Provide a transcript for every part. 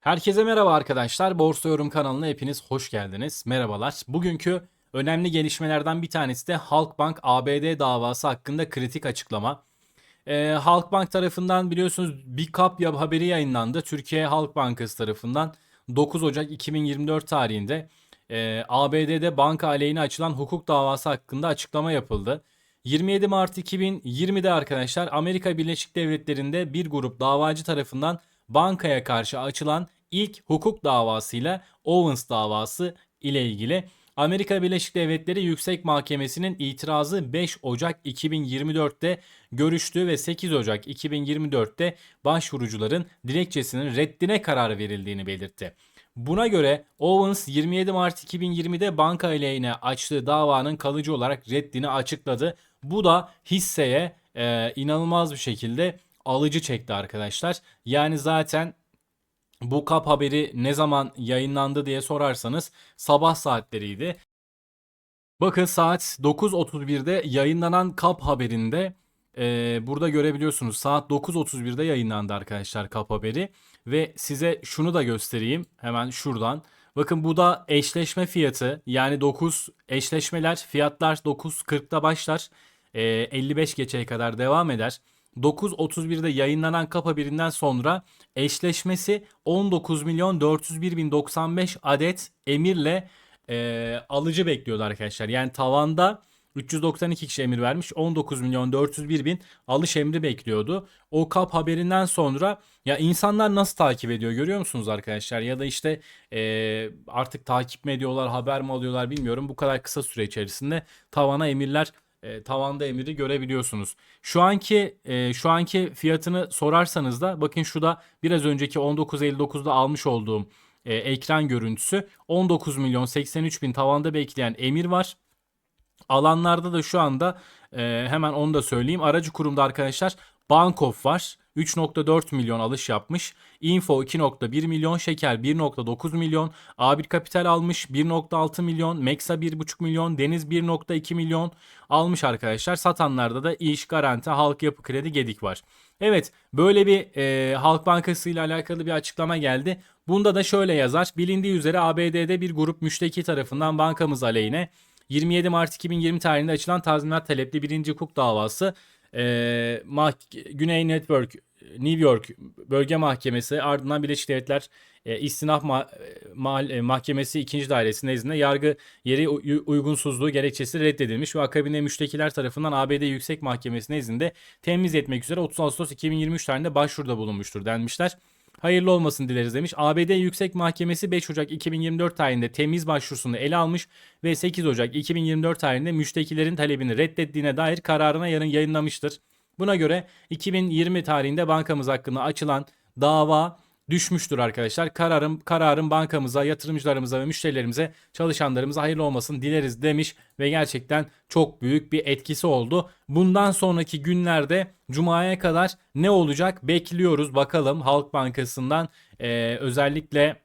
Herkese merhaba arkadaşlar. Borsa Yorum kanalına hepiniz hoş geldiniz. Merhabalar. Bugünkü önemli gelişmelerden bir tanesi de Halkbank ABD davası hakkında kritik açıklama. Ee, Halkbank tarafından biliyorsunuz bir kap haberi yayınlandı. Türkiye Halk Bankası tarafından 9 Ocak 2024 tarihinde e, ABD'de banka aleyhine açılan hukuk davası hakkında açıklama yapıldı. 27 Mart 2020'de arkadaşlar Amerika Birleşik Devletleri'nde bir grup davacı tarafından bankaya karşı açılan ilk hukuk davasıyla Owens davası ile ilgili Amerika Birleşik Devletleri Yüksek Mahkemesi'nin itirazı 5 Ocak 2024'te görüştü ve 8 Ocak 2024'te başvurucuların dilekçesinin reddine karar verildiğini belirtti. Buna göre Owens 27 Mart 2020'de banka aleyhine açtığı davanın kalıcı olarak reddini açıkladı. Bu da hisseye e, inanılmaz bir şekilde alıcı çekti arkadaşlar. Yani zaten bu kap haberi ne zaman yayınlandı diye sorarsanız sabah saatleriydi. Bakın saat 9.31'de yayınlanan kap haberinde e, burada görebiliyorsunuz saat 9.31'de yayınlandı arkadaşlar kap haberi ve size şunu da göstereyim hemen şuradan. Bakın bu da eşleşme fiyatı yani 9 eşleşmeler fiyatlar 9.40'da başlar e, 55 geçeye kadar devam eder. 9.31'de yayınlanan kap haberinden sonra eşleşmesi 19 milyon 401 bin 95 adet emirle e, alıcı bekliyordu arkadaşlar. Yani tavanda 392 kişi emir vermiş. 19 milyon 401 bin alış emri bekliyordu. O kap haberinden sonra ya insanlar nasıl takip ediyor görüyor musunuz arkadaşlar? Ya da işte e, artık takip mi ediyorlar haber mi alıyorlar bilmiyorum. Bu kadar kısa süre içerisinde tavana emirler e, tavanda emiri görebiliyorsunuz. Şu anki e, şu anki fiyatını sorarsanız da bakın şu da biraz önceki 19.59'da almış olduğum e, ekran görüntüsü 19 milyon 83 bin tavanda bekleyen emir var. Alanlarda da şu anda e, hemen onu da söyleyeyim. Aracı kurumda arkadaşlar Bankof var. 3.4 milyon alış yapmış. Info 2.1 milyon, Şeker 1.9 milyon, A1 Kapital almış 1.6 milyon, Mexa 1.5 milyon, Deniz 1.2 milyon almış arkadaşlar. Satanlarda da İş, Garanti, Halk Yapı Kredi, Gedik var. Evet böyle bir e, Halk Bankası ile alakalı bir açıklama geldi. Bunda da şöyle yazar. Bilindiği üzere ABD'de bir grup müşteki tarafından bankamız aleyhine 27 Mart 2020 tarihinde açılan tazminat talepli birinci hukuk davası e, Güney Network New York Bölge Mahkemesi ardından Birleşik Devletler e, İstinaf Ma- Ma- e, Mahkemesi 2. Dairesi nezdinde yargı yeri uygunsuzluğu gerekçesi reddedilmiş ve akabinde müştekiler tarafından ABD Yüksek Mahkemesi nezdinde temiz etmek üzere 30 Ağustos 2023 tarihinde başvuruda bulunmuştur denmişler. Hayırlı olmasın dileriz demiş. ABD Yüksek Mahkemesi 5 Ocak 2024 tarihinde temiz başvurusunu ele almış ve 8 Ocak 2024 tarihinde müştekilerin talebini reddettiğine dair kararına yarın yayınlamıştır. Buna göre 2020 tarihinde bankamız hakkında açılan dava düşmüştür arkadaşlar. Kararın kararın bankamıza, yatırımcılarımıza ve müşterilerimize, çalışanlarımıza hayırlı olmasın dileriz demiş ve gerçekten çok büyük bir etkisi oldu. Bundan sonraki günlerde Cuma'ya kadar ne olacak bekliyoruz bakalım Halk Bankası'ndan eee, özellikle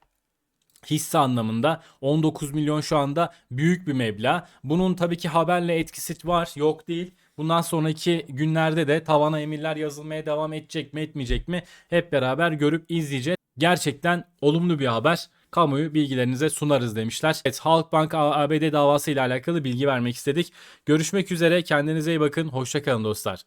hisse anlamında 19 milyon şu anda büyük bir meblağ. Bunun tabii ki haberle etkisi var yok değil. Bundan sonraki günlerde de tavana emirler yazılmaya devam edecek mi etmeyecek mi hep beraber görüp izleyeceğiz. Gerçekten olumlu bir haber. Kamuoyu bilgilerinize sunarız demişler. Evet, Halkbank ABD davası ile alakalı bilgi vermek istedik. Görüşmek üzere kendinize iyi bakın. Hoşçakalın dostlar.